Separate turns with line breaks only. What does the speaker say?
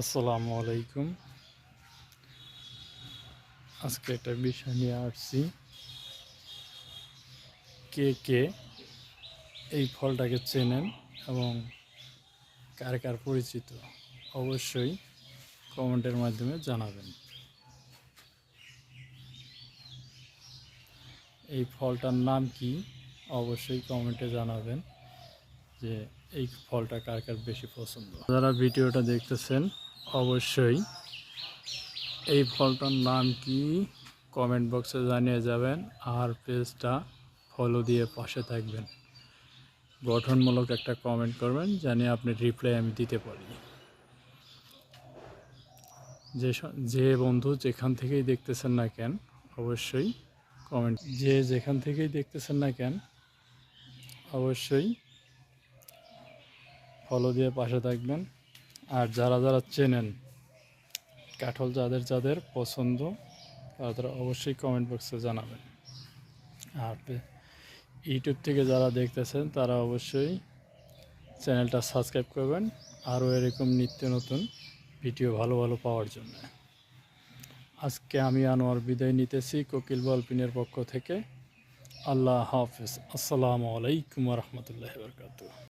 আসসালামু আলাইকুম। আজকে একটা বিষয় নিয়ে আসছি। কে কে এই ফলটাকে চেনেন এবং কার কার পরিচিত অবশ্যই কমেন্টের মাধ্যমে জানাবেন। এই ফলটার নাম কি অবশ্যই কমেন্টে জানাবেন যে এই ফলটা কার কার বেশি পছন্দ। যারা ভিডিওটা দেখতেছেন অবশ্যই। এই ফলটার নাম কি? কমেন্ট বক্সে জানিয়ে যাবেন আর পেজটা ফলো দিয়ে পাশে থাকবেন। গঠনমূলক একটা কমেন্ট করবেন জানিয়ে আপনি রিপ্লাই আমি দিতে পারি। যে যে বন্ধু যেখান থেকেই দেখতেছেন না কেন, অবশ্যই কমেন্ট যে যেখান থেকেই দেখতেছেন না কেন, অবশ্যই ফলো দিয়ে পাশে থাকবেন। আর যারা যারা চেনেন কাঠল যাদের যাদের পছন্দ, তারা তারা অবশ্যই কমেন্ট বক্সে জানাবেন। আর ইউটিউব থেকে যারা দেখতেছেন, তারা অবশ্যই চ্যানেলটা সাবস্ক্রাইব করবেন। আরও এরকম নিত্য নতুন ভিডিও ভালো ভালো পাওয়ার জন্য। আজকে আমি আনোয়ার বিদায় নিতেছি কোকিল বলপিনের পক্ষ থেকে। আল্লাহ হাফিজ। আসসালামু আলাইকুম রহমতুল্লাহ বরকাত